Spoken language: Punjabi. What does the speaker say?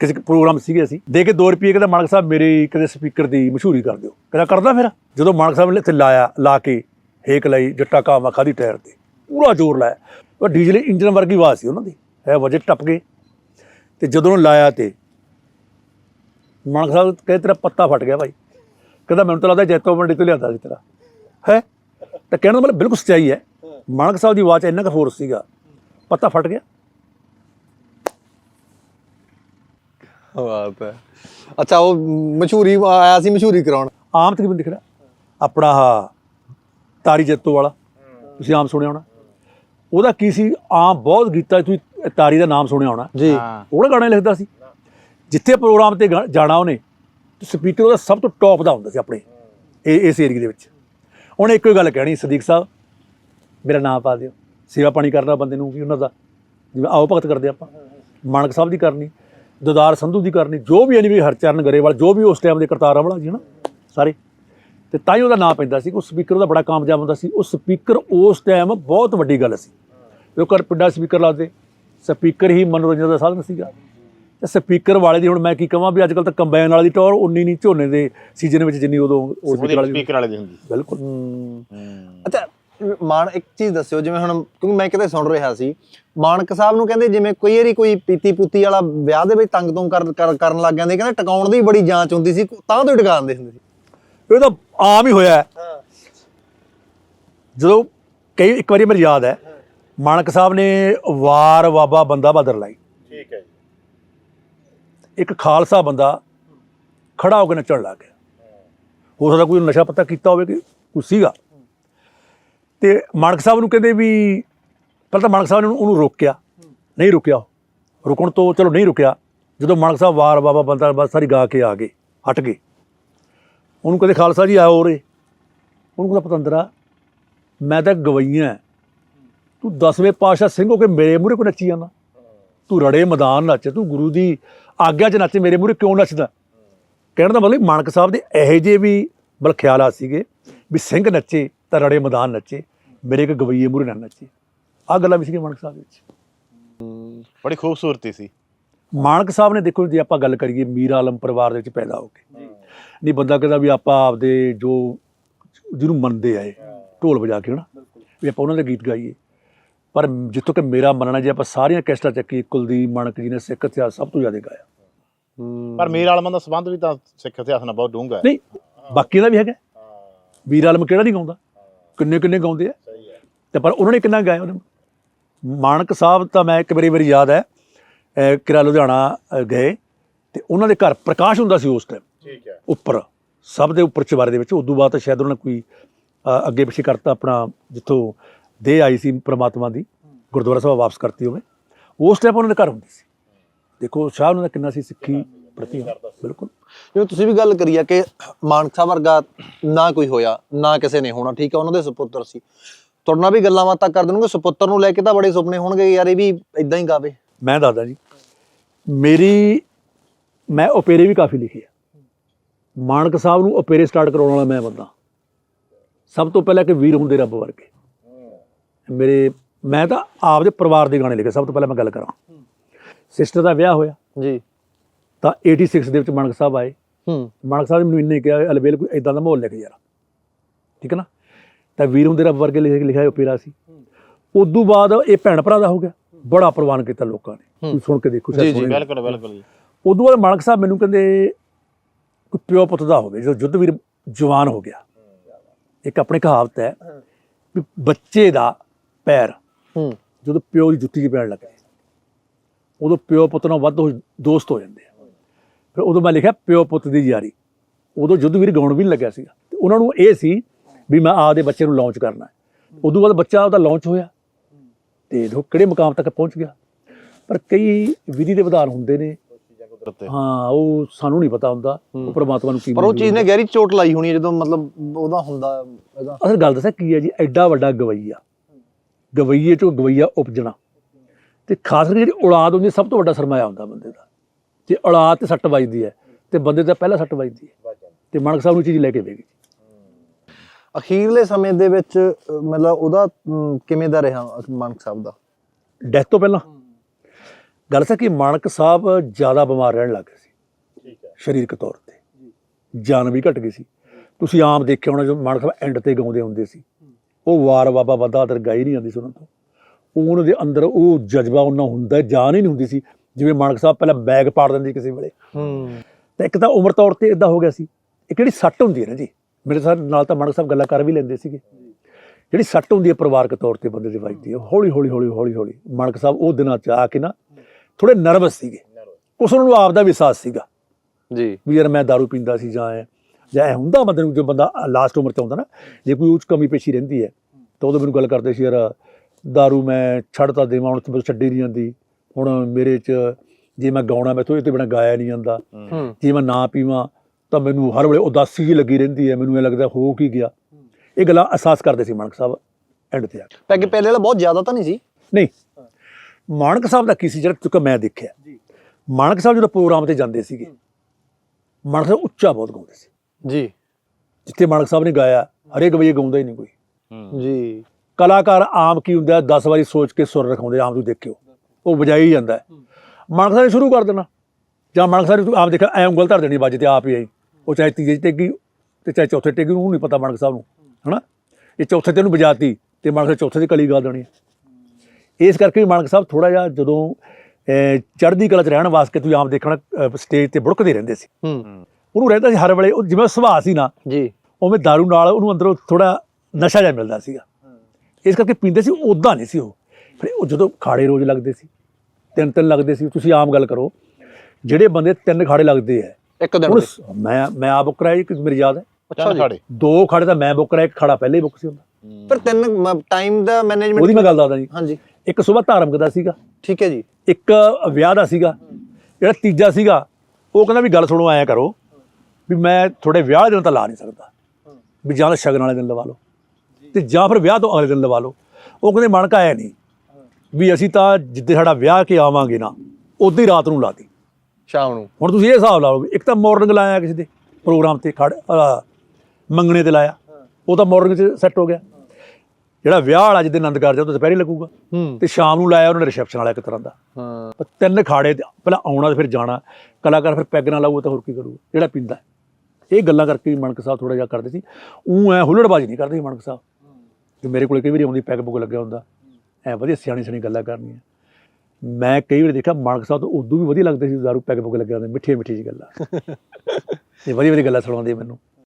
ਕਿਸੇ ਪ੍ਰੋਗਰਾਮ ਸੀਗੇ ਅਸੀਂ, ਦੇ ਕੇ 2 ਰੁਪਏ ਕਹਿੰਦਾ ਮਾਨਕ ਸਾਹਿਬ ਮੇਰੀ ਕਦੇ ਸਪੀਕਰ ਦੀ ਮਸ਼ਹੂਰੀ ਕਰ ਦਿਓ। ਕਹਿੰਦਾ, ਕਰਦਾ ਫਿਰ। ਜਦੋਂ ਮਾਨਕ ਸਾਹਿਬ ਨੇ ਇੱਥੇ ਲਾਇਆ, ਲਾ ਕੇ ਹੇਕ ਲਈ, ਜੱਟਾ ਕਾਮਾ ਖਾਦੀ ਟਾਇਰ ਤੇ, ਪੂਰਾ ਜ਼ੋਰ ਲਾਇਆ। ਉਹ ਡੀਜ਼ਲ ਇੰਜਨ ਵਰਗੀ ਆਵਾਜ਼ ਸੀ ਉਹਨਾਂ ਦੀ ਹੈ ਵਜੇ ਟੱਪ ਗਏ। ਤੇ ਜਦੋਂ ਲਾਇਆ ਤੇ ਮਾਨਕ ਸਾਹਿਬ ਕਹਿੰਦੇ, ਤੇਰਾ ਪੱਤਾ ਫਟ ਗਿਆ ਭਾਈ। ਕਹਿੰਦਾ, ਮੈਨੂੰ ਤਾਂ ਲੱਗਦਾ ਜੈਤੋ ਮੰਡੀ ਤੋਂ ਲਿਆਂਦਾ ਸੀ ਤੇਰਾ। ਹੈ? ਤਾਂ ਕਹਿਣ ਦਾ ਮਤਲਬ ਬਿਲਕੁਲ ਸੱਚਾਈ ਹੈ। ਮਾਨਕ ਸਾਹਿਬ ਦੀ ਆਵਾਜ਼ ਇੰਨਾ ਕੁ ਫੋਰਸ ਸੀਗਾ, ਪੱਤਾ ਫਟ ਗਿਆ। ਬਾਤ ਹੈ। ਅੱਛਾ ਉਹ ਮਸ਼ਹੂਰੀ ਆਇਆ ਸੀ ਮਸ਼ਹੂਰੀ ਕਰਾਉਣ। ਆਮ ਤਕਰੀਬਨ ਦਿਖ ਰਿਹਾ। ਆਪਣਾ ਆਹ ਤਾਰੀ ਜੱਤੋ ਵਾਲਾ। ਤੁਸੀਂ ਆਮ ਸੁਣਿਆ ਹੋਣਾ। ਉਹਦਾ ਕੀ ਸੀ? ਆਮ ਬਹੁਤ ਗੀਤਾਂ ਤੁਸੀਂ ਤਾਰੀ ਦਾ ਨਾਮ ਸੁਣਿਆ ਹੋਣਾ। ਜੀ। ਉਹਦਾ ਗਾਣੇ ਲਿਖਦਾ ਸੀ। ਜਿੱਥੇ ਪ੍ਰੋਗਰਾਮ ਤੇ ਗਾ- ਜਾਣਾ ਉਹਨੇ ਸਪੀਕਰ ਉਹਦਾ ਸਭ ਤੋਂ ਟੌਪ ਦਾ ਹੁੰਦਾ ਸੀ ਆਪਣੇ ਇਹ ਇਸ ਏਰੀਆ ਦੇ ਵਿੱਚ। ਉਹਨੇ ਇੱਕੋ ਹੀ ਗੱਲ ਕਹਿਣੀ ਸਦੀਕ ਸਾਹਿਬ ਮੇਰਾ ਨਾਮ ਪਾ ਦਿਓ। ਸੇਵਾ ਪਾਣੀ ਕਰਨਾ ਬੰਦੇ ਨੂੰ ਵੀ ਉਹਨਾਂ ਦਾ। ਜਿਵੇਂ ਆਓ ਭਗਤ ਕਰਦੇ ਆਪਾਂ। ਮਾਨਕ ਸਾਹਿਬ ਦੀ ਕਰਨੀ। ਦਦਾਰ ਸੰਧੂ ਦੀ ਕਰਨੀ ਜੋ ਵੀ ਐਨੀ ਵੀ ਹਰਚਰਨ ਗਰੇਵਾਲ ਜੋ ਵੀ ਉਸ ਟਾਈਮ ਦੇ ਕਰਤਾਰ ਵਾਲਾ ਜੀ ਹਨਾ ਸਾਰੇ। ਤੇ ਤਾਂ ਹੀ ਉਹਦਾ ਨਾਮ ਪੈਂਦਾ ਸੀ ਕਿ ਉਹ ਸਪੀਕਰ ਉਹਦਾ ਬੜਾ ਕਾਮਯਾਬ ਹੁੰਦਾ ਸੀ। ਉਹ ਸਪੀਕਰ ਉਸ ਟਾਈਮ ਬਹੁਤ ਵੱਡੀ ਗੱਲ ਸੀ। ਉਹ ਕਰ ਪਿੰਡਾ ਸਪੀਕਰ ਲਾਦੇ ਸਪੀਕਰ ਹੀ ਮਨੋਰੰਜਨ ਦਾ ਸਾਧਨ ਸੀਗਾ। ਤੇ ਸਪੀਕਰ ਵਾਲੇ ਦੀ ਹੁਣ ਮੈਂ ਕੀ ਕਹਾਂ ਵੀ ਅੱਜ ਕੱਲ ਤਾਂ ਕੰਬਾਈਨ ਵਾਲੀ ਦੀ ਟੌਰ ਉਨੀ ਨਹੀਂ ਝੋਨੇ ਦੇ ਸੀਜ਼ਨ ਵਿੱਚ ਜਿੰਨੀ ਉਦੋਂ ਸਪੀਕਰ ਵਾਲੇ ਦੀ ਹੁੰਦੀ ਬਿਲਕੁਲ ਅੱਛਾ ਮਾਨ ਇੱਕ ਚੀਜ਼ ਦੱਸਿਓ ਜਿਵੇਂ ਹੁਣ ਕਿਉਂਕਿ ਮੈਂ ਕਿਤੇ ਸੁਣ ਰਿਹਾ ਸੀ ਮਾਨਕ ਸਾਹਿਬ ਨੂੰ ਕਹਿੰਦੇ ਜਿਵੇਂ ਕੋਈ ਵਾਰੀ ਕੋਈ ਪੀਤੀ ਪੁੱਤੀ ਵਾਲਾ ਵਿਆਹ ਦੇ ਵਿੱਚ ਤੰਗ ਤੋਂ ਕਰਨ ਲੱਗ ਜਾਂਦੇ ਕਹਿੰਦੇ ਟਿਕਾਉਣ ਦੀ ਬੜੀ ਜਾਂਚ ਹੁੰਦੀ ਸੀ ਤਾਂ ਤੋਂ ਟਿਕਾਉਂਦੇ ਹੁੰਦੇ ਸੀ। ਇਹ ਤਾਂ ਆਮ ਹੀ ਹੋਇਆ ਹੈ। ਜਦੋਂ ਕਈ ਇੱਕ ਵਾਰੀ ਮੈਨੂੰ ਯਾਦ ਹੈ ਮਾਨਕ ਸਾਹਿਬ ਨੇ ਵਾਰ ਬਾਬਾ ਬੰਦਾ ਬਹਾਦਰ ਲਾਈ। ਠੀਕ ਹੈ ਇੱਕ ਖਾਲਸਾ ਬੰਦਾ ਖੜਾ ਹੋ ਕੇ ਨੱਚਣ ਲੱਗ ਗਿਆ। ਹੋ ਸਕਦਾ ਕੋਈ ਨਸ਼ਾ ਪੱਤਾ ਕੀਤਾ ਹੋਵੇ ਕਿ ਕੋਈ ਸੀਗਾ। ਤੇ ਮਾਨਕ ਸਾਹਿਬ ਨੂੰ ਕਹਿੰਦੇ ਵੀ ਪਹਿਲਾਂ ਤਾਂ ਮਾਨਕ ਸਾਹਿਬ ਨੇ ਉਹਨੂੰ- ਰੋਕਿਆ, ਨਹੀਂ ਰੁਕਿਆ ਉਹ। ਰੁਕਣ ਤੋਂ ਚਲੋ ਨਹੀਂ ਰੁਕਿਆ। ਜਦੋਂ ਮਾਨਕ ਸਾਹਿਬ ਵਾਰ ਬਾਬਾ ਬੰਦਾ ਬਸ ਸਾਰੀ ਗਾ ਕੇ ਆ ਗਏ, ਹਟ ਗਏ। ਉਹਨੂੰ ਕਹਿੰਦੇ, ਖਾਲਸਾ ਜੀ ਆਓ ਉਰੇ। ਉਹਨੂੰ ਕਹਿੰਦਾ, ਪਤੰਦਰਾ, ਮੈਂ ਤਾਂ ਗਵਈਆਂ ਤੂੰ ਦਸਵੇਂ ਪਾਤਸ਼ਾਹ ਸਿੰਘ ਹੋ ਕੇ ਮੇਰੇ ਮੂਹਰੇ ਕੋ ਨੱਚੀ ਜਾਂਦਾ? ਤੂੰ ਰੜੇ ਮੈਦਾਨ ਨੱਚ, ਤੂੰ ਗੁਰੂ ਦੀ ਆਗਿਆ 'ਚ ਨੱਚ, ਮੇਰੇ ਮੂਹਰੇ ਕਿਉਂ ਨੱਚਦਾ? ਕਹਿਣ ਦਾ ਮਤਲਬ ਮਾਨਕ ਸਾਹਿਬ ਦੇ ਇਹੋ ਜਿਹੇ ਵੀ ਬਲ ਖਿਆਲਾਤ ਸੀਗੇ ਵੀ ਸਿੰਘ ਨੱਚੇ। ਤਾਂ ਰੜੇ ਮੈਦਾਨ ਨੱਚੇ ਮੇਰੇ ਇੱਕ ਗਵਈਏ ਮੂਹਰੇ ਨਾ ਨੱਚੇ। ਆਹ ਗੱਲਾਂ ਵੀ ਸੀਗੀਆਂ ਮਾਨਕ ਸਾਹਿਬ ਵਿੱਚ। ਬੜੀ ਖੂਬਸੂਰਤੀ ਸੀ। ਮਾਨਕ ਸਾਹਿਬ ਨੇ ਦੇਖੋ ਜੇ ਆਪਾਂ ਗੱਲ ਕਰੀਏ ਮੀਰ ਆਲਮ ਪਰਿਵਾਰ ਦੇ ਵਿੱਚ ਪੈਦਾ ਹੋ ਕੇ। ਨਹੀਂ ਬੰਦਾ ਕਹਿੰਦਾ ਵੀ ਆਪਾਂ ਆਪਦੇ ਜੋ ਜਿਹਨੂੰ ਮੰਨਦੇ ਆਏ ਢੋਲ ਵਜਾ ਕੇ ਹਨਾ ਵੀ ਆਪਾਂ ਉਹਨਾਂ ਦੇ ਗੀਤ ਗਾਈਏ। ਪਰ ਜਿੱਥੋਂ ਕਿ ਮੇਰਾ ਮੰਨਣਾ ਜੇ ਆਪਾਂ ਸਾਰੀਆਂ ਕੈਸਟਾਂ ਚੱਕੀ ਕੁਲਦੀਪ ਮਾਨਕ ਜੀ ਨੇ ਸਿੱਖ ਇਤਿਹਾਸ ਸਭ ਤੋਂ ਜ਼ਿਆਦਾ ਗਾਇਆ। ਪਰ ਮੀਰ ਆਲਮਾਂ ਦਾ ਸੰਬੰਧ ਵੀ ਤਾਂ ਸਿੱਖ ਇਤਿਹਾਸ ਨਾਲ ਬਹੁਤ ਡੂੰਘਾ ਹੈ। ਨਹੀਂ ਬਾਕੀ ਦਾ ਵੀ ਹੈਗਾ। ਵੀਰ ਆਲਮ ਕਿਹੜਾ ਨਹੀਂ ਗਾਉਂਦਾ? ਕਿੰਨੇ ਕਿੰਨੇ ਗਾਉਂਦੇ ਆ? ਤੇ ਪਰ ਉਹਨਾਂ ਨੇ ਕਿੰਨਾ ਗਾਇਆ ਉਹਨੇ ਮਾਨਕ ਸਾਹਿਬ ਤਾਂ ਮੈਂ ਇੱਕ ਵਾਰੀ ਵਾਰੀ ਯਾਦ ਹੈ ਕਿਰਾ ਲੁਧਿਆਣਾ ਗਏ ਤੇ ਉਹਨਾਂ ਦੇ ਘਰ ਪ੍ਰਕਾਸ਼ ਹੁੰਦਾ ਸੀ ਉਸ ਟਾਈਮ ਠੀਕ ਹੈ। ਉੱਪਰ ਸਭ ਦੇ ਉੱਪਰ ਚਵਾਰੇ ਦੇ ਵਿੱਚ। ਉਦੋਂ ਬਾਅਦ ਤਾਂ ਸ਼ਾਇਦ ਉਹਨਾਂ ਨੇ ਕੋਈ ਅੱਗੇ ਪਿੱਛੇ ਕਰਤਾ ਆਪਣਾ ਜਿੱਥੋਂ ਦੇ ਆਈ ਸੀ ਪ੍ਰਮਾਤਮਾ ਦੀ ਗੁਰਦੁਆਰਾ ਸਾਹਿਬ ਵਾਪਸ ਕਰਤੀ ਹੋਵੇ। ਉਸ ਟਾਈਮ ਉਹਨਾਂ ਦੇ ਘਰ ਹੁੰਦੀ ਸੀ। ਦੇਖੋ ਸ਼ਾਹ ਉਹਨਾਂ ਦਾ ਕਿੰਨਾ ਸੀ ਸਿੱਖੀ ਪ੍ਰਤੀ ਬਿਲਕੁਲ। ਜਿਵੇਂ ਤੁਸੀਂ ਵੀ ਗੱਲ ਕਰੀ ਆ ਕਿ ਮਾਨਕ ਸਾਹਿਬ ਵਰਗਾ ਨਾ ਕੋਈ ਹੋਇਆ ਨਾ ਕਿਸੇ ਨੇ ਹੋਣਾ ਠੀਕ ਹੈ ਉਹਨਾਂ ਦੇ ਸੁਪੁੱਤਰ ਸੀ। ਤੁਹਾਡੇ ਵੀ ਗੱਲਾਂ ਬਾਤਾਂ ਕਰ ਦੇਣਗੇ ਸੁਪੁੱਤਰ ਨੂੰ ਲੈ ਕੇ ਤਾਂ ਬੜੇ ਸੁਪਨੇ ਹੋਣਗੇ ਯਾਰ ਇਹ ਵੀ ਇਦਾਂ ਹੀ ਗਾਵੇ। ਮੈਂ ਦੱਸਦਾ ਜੀ ਮੇਰੀ ਮੈਂ ਓਪੇਰੇ ਵੀ ਕਾਫੀ ਲਿਖੇ ਆ। ਮਾਨਕ ਸਾਹਿਬ ਨੂੰ ਓਪੇਰੇ ਸਟਾਰਟ ਕਰਾਉਣ ਵਾਲਾ ਮੈਂ ਬੰਦਾ। ਸਭ ਤੋਂ ਪਹਿਲਾਂ ਕਿ ਵੀਰ ਹੁੰਦੇ ਰੱਬ ਵਰਗੇ। ਮੇਰੇ ਮੈਂ ਤਾਂ ਆਪਦੇ ਪਰਿਵਾਰ ਦੇ ਗਾਣੇ ਲਿਖੇ ਸਭ ਤੋਂ ਪਹਿਲਾਂ ਮੈਂ ਗੱਲ ਕਰਾਂ। ਸਿਸਟਰ ਦਾ ਵਿਆਹ ਹੋਇਆ। ਜੀ। ਤਾਂ 86 ਦੇ ਵਿੱਚ ਮਾਨਕ ਸਾਹਿਬ ਆਏ। ਹੂੰ। ਮਾਨਕ ਸਾਹਿਬ ਨੇ ਮੈਨੂੰ ਇੰਨੇ ਕਿਹਾ ਅਲਬੇਲ ਕੋਈ ਇਦਾਂ ਦਾ ਮਾਹੌਲ ਲਿਖ ਯਾਰ। ਠੀਕ ਹੈ ਨਾ? ਤਾਂ ਵੀਰ ਹੁੰਦੇ ਰੱਬ ਵਰਗੇ ਲਿਖ ਲਿਖਿਆ ਓਪੇਰਾ ਸੀ। ਉਦੋਂ ਬਾਅਦ ਇਹ ਭੈਣ ਭਰਾ ਦਾ ਹੋ ਗਿਆ। ਬੜਾ ਪ੍ਰਵਾਨ ਕੀਤਾ ਲੋਕਾਂ ਨੇ। ਤੁਸੀਂ ਸੁਣ ਕੇ ਦੇਖੋ ਜੀ, ਜੀ। ਬਿਲਕੁਲ ਬਿਲਕੁਲ ਜੀ। ਉਦੋਂ ਬਾਅਦ ਮਾਨਕ ਸਾਹਿਬ ਮੈਨੂੰ ਕਹਿੰਦੇ ਕੋਈ ਪਿਓ ਪੁੱਤ ਦਾ ਹੋਵੇ ਜਦੋਂ ਯੁੱਧ ਵੀਰ ਜਵਾਨ ਹੋ ਗਿਆ। ਇੱਕ ਆਪਣੀ ਕਹਾਵਤ ਹੈ ਵੀ ਬੱਚੇ ਦਾ ਪੈਰ ਹੂੰ। ਜਦੋਂ ਪਿਓ ਦੀ ਜੁੱਤੀ 'ਚ ਪੈਣ ਲੱਗੇ ਉਦੋਂ ਪਿਓ ਪੁੱਤ ਨਾਲ ਵੱਧ ਦੋਸਤ ਹੋ ਜਾਂਦੇ। ਫਿਰ ਉਦੋਂ ਮੈਂ ਲਿਖਿਆ ਪਿਓ ਪੁੱਤ ਦੀ ਯਾਰੀ। ਉਦੋਂ ਯੁੱਧ ਵੀਰ ਗਾਉਣ ਵੀ ਲੱਗਿਆ ਸੀਗਾ। ਤੇ ਉਹਨਾਂ ਨੂੰ ਇਹ ਸੀ ਵੀ ਮੈਂ ਆਪਦੇ ਬੱਚੇ ਨੂੰ ਲਾਂਚ ਕਰਨਾ ਹੈ। ਉਦੋਂ ਬਾਅਦ ਬੱਚਾ ਉਹਦਾ ਲਾਂਚ ਹੋਇਆ। ਤੇ ਦੇਖੋ ਕਿਹੜੇ ਮੁਕਾਮ ਤੱਕ ਪਹੁੰਚ ਗਿਆ। ਪਰ ਕਈ ਵਿਧੀ ਦੇ ਵਿਧਾਨ ਹੁੰਦੇ ਨੇ। ਹਾਂ ਉਹ ਸਾਨੂੰ ਨਹੀਂ ਪਤਾ ਹੁੰਦਾ। ਉਹ ਪ੍ਰਮਾਤਮਾ ਨੂੰ ਕੀ ਪਰ ਉਹ ਚੀਜ਼ ਨੇ ਗਹਿਰੀ ਚੋਟ ਲਾਈ ਹੋਣੀ ਹੈ ਜਦੋਂ ਮਤਲਬ ਉਹਦਾ ਹੁੰਦਾ ਇਹਦਾ। ਅਸਲ ਗੱਲ ਦੱਸਾਂ ਕੀ ਹੈ ਜੀ ਐਡਾ ਵੱਡਾ ਗਵਈਆ। ਗਵਈਏ ਚੋਂ ਗਵਈਆ ਉਪਜਣਾ। ਤੇ ਖਾਸ ਕਰਕੇ ਜਿਹੜੀ ਔਲਾਦ ਹੁੰਦੀ ਸਭ ਤੋਂ ਵੱਡਾ ਸਰਮਾਇਆ ਹੁੰਦਾ ਬੰਦੇ ਦਾ। ਜੇ ਔਲਾਦ ਤੇ ਸੱਟ ਵੱਜਦੀ ਹੈ ਤੇ ਬੰਦੇ ਦਾ ਪਹਿਲਾਂ ਸੱਟ ਵੱਜਦੀ ਹੈ। ਤੇ ਮਾਨਕ ਸਾਹਿਬ ਨੂੰ ਚੀਜ਼ ਲੈ ਕੇ ਵੇਗੀ ਅਖੀਰਲੇ ਸਮੇਂ ਦੇ ਵਿੱਚ ਮਤਲਬ ਉਹਦਾ ਕਿਵੇਂ ਦਾ ਰਿਹਾ ਮਾਨਕ ਸਾਹਿਬ ਦਾ? ਡੈਥ ਤੋਂ ਪਹਿਲਾਂ। ਗੱਲ ਸੀ ਕਿ ਮਾਨਕ ਸਾਹਿਬ ਜ਼ਿਆਦਾ ਬਿਮਾਰ ਰਹਿਣ ਲੱਗ ਗਏ ਸੀ। ਠੀਕ ਹੈ। ਸਰੀਰਕ ਤੌਰ ਤੇ। ਜਾਨ ਵੀ ਘਟ ਗਈ ਸੀ। ਤੁਸੀਂ ਆਮ ਦੇਖਿਆ ਹੋਣਾ ਜੋ ਮਾਨਕ ਸਾਹਿਬ ਐਂਡ ਤੇ ਗਾਉਂਦੇ ਹੁੰਦੇ ਸੀ। ਉਹ ਵਾਰ ਬਾਬਾ ਵੱਧਾ ਦਰ ਗਾਈ ਨਹੀਂ ਜਾਂਦੀ ਸੀ ਉਹਨਾਂ ਤੋਂ। ਉਹ ਉਹਨਾਂ ਦੇ ਅੰਦਰ ਉਹ ਜਜ਼ਬਾ ਉਹਨਾਂ ਹੁੰਦਾ ਜਾਨ ਹੀ ਨਹੀਂ ਹੁੰਦੀ ਸੀ। ਜਿਵੇਂ ਮਾਨਕ ਸਾਹਿਬ ਪਹਿਲਾਂ ਬੈਗ ਪਾੜ ਦਿੰਦੇ ਸੀ ਕਿਸੇ ਵੇਲੇ ਹੂੰ ਤੇ ਇੱਕ ਤਾਂ ਉਮਰ ਤੌਰ ਤੇ ਇਦਾਂ ਹੋ ਗਿਆ ਸੀ ਇੱਕ ਜਿਹੜੀ ਸੱਟ ਹੁੰਦੀ ਹੈ ਨਾ ਜੀ ਮੇਰੇ ਸਾਹ ਨਾਲ ਤਾਂ ਮਾਨਕ ਸਾਹਿਬ ਗੱਲਾਂ ਕਰ ਵੀ ਲੈਂਦੇ ਸੀਗੇ ਜਿਹੜੀ ਸੱਟ ਹੁੰਦੀ ਹੈ ਪਰਿਵਾਰਕ ਤੌਰ ਤੇ ਬੰਦੇ ਦੇ ਵੱਜਦੀ ਹੈ ਹੌਲੀ ਹੌਲੀ ਹੌਲੀ ਹੌਲੀ ਹੌਲੀ ਮਾਨਕ ਸਾਹਿਬ ਉਹ ਦਿਨਾਂ ਚ ਆ ਕੇ ਨਾ ਥੋੜੇ ਨਰਵਸ ਸੀਗੇ ਕੁਛ ਉਹਨਾਂ ਨੂੰ ਆਪ ਦਾ ਵੀ ਅਹਿਸਾਸ ਸੀਗਾ ਜੀ ਵੀ ਯਾਰ ਮੈਂ दारू ਪੀਂਦਾ ਸੀ ਜਾਂ ਐ ਜਾਂ ਐ ਹੁੰਦਾ ਬੰਦੇ ਨੂੰ ਜੋ ਬੰਦਾ ਲਾਸਟ ਉਮਰ ਚ ਆਉਂਦਾ ਨਾ ਜੇ ਕੋਈ ਉੱਚ ਕਮੀ ਪੇਸ਼ੀ ਰਹਿੰਦੀ ਹੈ ਤਾਂ ਉਦੋਂ ਮੈਨੂੰ ਗੱਲ ਕਰਦੇ ਸੀ ਯਾਰ दारू ਮੈਂ ਛੱਡਤਾ ਦੇਵਾਂ ਹੁਣ ਤੇ ਛੱਡੀ ਨਹੀਂ ਜਾਂਦੀ ਹੁਣ ਮੇਰੇ ਚ ਜੇ ਮੈਂ ਗਾਉਣਾ ਮੈਥੋਂ ਇਹ ਤੇ ਬਿਨਾਂ ਗਾਇਆ ਨਹੀਂ ਜਾਂਦਾ। ਹੂੰ। ਜੇ ਮੈਂ ਨਾ ਪੀਵਾਂ ਤਾਂ ਮੈਨੂੰ ਹਰ ਵੇਲੇ ਉਦਾਸੀ ਜਿਹੀ ਲੱਗੀ ਰਹਿੰਦੀ ਹੈ। ਮੈਨੂੰ ਇਹ ਲੱਗਦਾ ਹੋ ਕੀ ਗਿਆ। ਇਹ ਗੱਲਾਂ ਅਹਿਸਾਸ ਕਰਦੇ ਸੀ ਮਾਨਕ ਸਾਹਿਬ ਐਂਡ ਤੇ ਆ ਕੇ। ਪੈਗ ਪਹਿਲੇ ਵਾਲਾ ਬਹੁਤ ਜ਼ਿਆਦਾ ਤਾਂ ਨਹੀਂ ਸੀ? ਨਹੀਂ। ਮਾਨਕ ਸਾਹਿਬ ਦਾ ਕੀ ਸੀ ਜਿਹੜਾ ਤੁਕ ਮੈਂ ਦੇਖਿਆ? ਮਾਨਕ ਸਾਹਿਬ ਜਦੋਂ ਪ੍ਰੋਗਰਾਮ ਤੇ ਜਾਂਦੇ ਸੀਗੇ ਮਾਨਕ ਸਾਹਿਬ ਉੱਚਾ ਬਹੁਤ ਗਾਉਂਦੇ ਸੀ। ਜੀ। ਜਿੱਥੇ ਮਾਨਕ ਸਾਹਿਬ ਨੇ ਗਾਇਆ ਹਰੇਕ ਵਜੇ ਗਾਉਂਦਾ ਹੀ ਨਹੀਂ ਕੋਈ। ਹੂੰ ਜੀ। ਕਲਾਕਾਰ ਆਮ ਕੀ ਹੁੰਦਾ 10 ਵਾਰੀ ਸੋਚ ਕੇ ਸੁਰ ਰਖਾਉਂਦੇ ਆਮ ਤੁਸੀਂ ਦੇਖਿਓ। ਉਹ ਵਜਾਈ ਜਾਂਦਾ ਸਾਹਿਬ ਨੇ ਸ਼ੁਰੂ ਕਰ ਦੇਣਾ। ਜਾਂ ਮਾਨਕ ਸਾਹਿਬ ਨੇ ਤੂੰ ਆਪ ਦੇਖਿਆ ਐ ਉਂਗਲ ਧਰ ਦੇਣੀ ਵੱਜ ਤੇ ਆਪ ਹੀ ਆਈ। ਉਹ ਚਾਹੇ ਤੀਜੇ 'ਚ ਟੇਗੀ ਤੇ ਚਾਹੇ ਚੌਥੇ ਟੇਗੀ ਉਹਨੂੰ ਨਹੀਂ ਪਤਾ ਮਾਨਕ ਸਾਹਿਬ ਨੂੰ ਹਨਾ? ਇਹ ਚੌਥੇ ਤੇ ਉਹਨੂੰ ਵਜਾਤੀ ਤੇ ਮਾਨਕ ਸਾਹਿਬ ਚੌਥੇ ਤੇ ਕਲੀ ਗਾ ਦੇਣੀ। ਇਸ ਕਰਕੇ ਵੀ ਮਾਨਕ ਸਾਹਿਬ ਥੋੜਾ ਜਿਹਾ ਜਦੋਂ ਚੜ੍ਹਦੀ ਕਲਾ 'ਚ ਰਹਿਣ ਵਾਸਤੇ ਤੁਸੀਂ ਆਮ ਦੇਖਣਾ ਸਟੇਜ ਤੇ ਬੁੜਕਦੇ ਰਹਿੰਦੇ ਸੀ। ਹੂੰ। ਉਹਨੂੰ ਰਹਿੰਦਾ ਸੀ ਹਰ ਵੇਲੇ ਉਹ ਜਿਵੇਂ ਸੁਭਾਅ ਸੀ ਨਾ ਜੀ। ਉਵੇਂ दारू ਨਾਲ ਉਹਨੂੰ ਅੰਦਰੋਂ ਥੋੜਾ ਨਸ਼ਾ ਜਿਹਾ ਮਿਲਦਾ ਸੀਗਾ। ਇਸ ਕਰਕੇ ਪੀਂਦੇ ਸੀ ਉਦਾਂ ਨਹੀਂ ਸੀ ਉਹ। ਫਿਰ ਉਹ ਜਦੋਂ ਖਾੜੇ ਰੋਜ਼ ਲੱਗਦੇ ਸੀ ਤਿੰਨ ਤਿੰਨ ਲੱਗਦੇ ਸੀ ਤੁਸੀਂ ਆਮ ਗੱਲ ਕਰੋ। ਜਿਹੜੇ ਬੰਦੇ ਤਿੰਨ ਖਾੜੇ ਲੱਗਦੇ ਆ ਇੱਕ ਦਿਨ ਹੁਣ ਦੇ। ਸ- ਮੈਂ ਮੈਂ ਆ ਬੁੱਕ ਕਰਾਇਆ ਕਿ ਮੇਰੀ ਯਾਦ ਹੈ। ਅੱਛਾ ਜੀ। ਖਾੜੇ। ਦੋ ਖਾੜੇ ਤਾਂ ਮੈਂ ਬੁੱਕ ਕਰਾਇਆ ਇੱਕ ਖਾੜਾ ਪਹਿਲੇ ਹੀ ਬੁੱਕ ਸੀ ਹੁੰਦਾ ਪਰ ਤਿੰਨ ਟਾਈਮ ਦਾ ਮੈਨੇਜਮੈਂਟ ਉਹਦੀ ਮੈਂ ਗੱਲ ਦੱਸਦਾ ਜੀ। ਹਾਂਜੀ। ਇੱਕ ਸੁਬਾਹ ਧਾਰਮਿਕ ਦਾ ਸੀਗਾ। ਠੀਕ ਹੈ ਜੀ। ਇੱਕ ਵਿਆਹ ਦਾ ਸੀਗਾ। ਜਿਹੜਾ ਤੀਜਾ ਸੀਗਾ ਉਹ ਕਹਿੰਦਾ ਵੀ ਗੱਲ ਸੁਣੋ ਐਂ ਕਰੋ। ਵੀ ਮੈਂ ਤੁਹਾਡੇ ਵਿਆਹ ਵਾਲੇ ਦਿਨ ਤਾਂ ਲਾ ਨਹੀਂ ਸਕਦਾ। ਵੀ ਜਾਂ ਤਾਂ ਸ਼ਗਨ ਵਾਲੇ ਦਿਨ ਲਵਾ ਲਓ। ਤੇ ਜਾਂ ਫਿਰ ਵਿਆਹ ਤੋਂ ਅਗਲੇ ਦਿਨ ਲਵਾ ਲਓ। ਉਹ ਕਹਿੰਦੇ ਮਨ ਕਾ ਆਇਆ ਨਹੀਂ। ਵੀ ਅਸੀਂ ਤਾਂ ਜਿੱਦੇ ਸਾਡਾ ਵਿਆਹ ਕੇ ਆਵਾਂਗੇ ਨਾ ਉਦੋਂ ਹੀ ਰਾਤ ਨੂੰ ਲਾਤੀ ਸ਼ਾਮ ਨੂੰ। ਹੁਣ ਤੁਸੀਂ ਇਹ ਹਿਸਾਬ ਲਾ ਲਓ ਵੀ ਇੱਕ ਤਾਂ ਮਾਰਨਿੰਗ ਲਾਇਆ ਕਿਸੇ ਦੇ ਪ੍ਰੋਗਰਾਮ ਤੇ ਖੜ ਅਹ ਮੰਗਣੇ ਤੇ ਲਾਇਆ ਉਹ ਤਾਂ ਮਾਰਨਿੰਗ 'ਚ ਸੈੱਟ ਹੋ ਗਿਆ। ਜਿਹੜਾ ਵਿਆਹ ਵਾਲਾ ਜਿੱਦੇ ਆਨੰਦ ਕਾਰਜ ਆ, ਉਹ ਤਾਂ ਦੁਪਹਿਰੇ ਲੱਗੂਗਾ। ਹੂੰ। ਤੇ ਸ਼ਾਮ ਨੂੰ ਲਾਇਆ ਉਹਨਾਂ ਨੇ ਰਿਸੈਪਸ਼ਨ ਵਾਲਾ ਇੱਕ ਤਰ੍ਹਾਂ ਦਾ। ਹਾਂ। ਪਰ ਤਿੰਨ ਖਾੜੇ ਤੇ ਪਹਿਲਾਂ ਆਉਣਾ ਤੇ ਫਿਰ ਜਾਣਾ ਕਲਾਕਾਰ ਫਿਰ ਪੈਗ ਨਾ ਲਾਊਗਾ ਤਾਂ ਹੋਰ ਕੀ ਕਰੂਗਾ ਜਿਹੜਾ ਪੀਂਦਾ। ਹੈ। ਇਹ ਗੱਲਾਂ ਕਰਕੇ ਵੀ ਮਣਕ ਸਾਹਿਬ ਥੋੜਾ ਜਿਹਾ ਕਰਦੇ ਸੀ। ਉਹ ਐ ਹੁੱਲੜਬਾਜ਼ੀ ਨਹੀਂ ਕਰਦੇ ਸੀ ਮਣਕ ਸਾਹਿਬ। ਤੇ ਮੇਰੇ ਕੋਲੇ ਕਈ ਵਾਰੀ ਆਉਂਦੀ ਪੈਗ ਪੁਗ ਲੱਗਿਆ ਹੁੰਦਾ। ਐ ਵਧੀਆ ਸਿਆਣੀ ਸਿਆਣੀ ਗੱਲਾਂ ਕਰਨੀਆਂ। ਮੈਂ ਕਈ ਵਾਰੀ ਦੇਖਿਆ ਮਣਕ ਸਾਹਿਬ ਤੋਂ ਉਦੋਂ ਵੀ ਵਧੀਆ ਲੱਗਦੇ ਸੀ ਦਾਰੂ ਪੈਗ ਪੁਗ ਲੱਗਿਆ ਹੁੰਦੇ ਮਿੱਠੀਆਂ ਮਿੱਠੀ ਜੀ ਗੱਲਾਂ। ਇਹ ਵਧੀਆ ਵਧੀਆ ਗੱਲਾਂ ਸੁਣਾਉਂਦੇ ਮੈਨੂੰ।